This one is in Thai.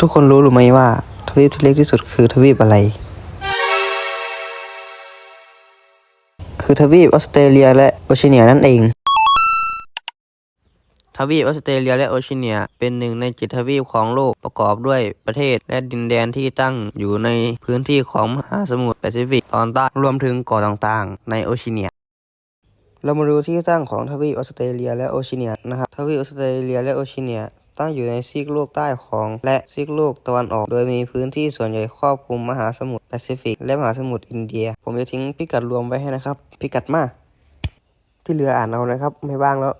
ทุกคนรู้หรือไม่ว่าทวีปที่เล็กที่สุดคือทวีปอะไร คือทวีปออสเตรเลียและโอเชียเนียนั่นเอง ทวีปออสเตรเลียและโอเชียเนีย เป็นหนึ่งในเจ็ดทวีปของโลกประกอบด้วยประเทศและดินแดนที่ตั้งอยู่ในพื้นที่ของมหาสมุทรแปซิฟิกตอนใต้รวมถึงเกาะต่างๆ ในโอเชียเนียเรามาดูที่ตั้งของทวีปออสเตรเลียและโอเชียเนียนะครับ ทวีปออสเตรเลียและโอเชียเนีย ตั้งอยู่ในซีกโลกใต้ของ และซีกโลกตะวันออก โดยมีพื้นที่ส่วนใหญ่ครอบคลุมมหาสมุทรแปซิฟิก และมหาสมุทรอินเดีย ผมจะทิ้งพิกัดรวมไว้ให้นะครับ พิกัดมา ที่เหลืออ่านเอานะครับ ไม่บ้างแล้ว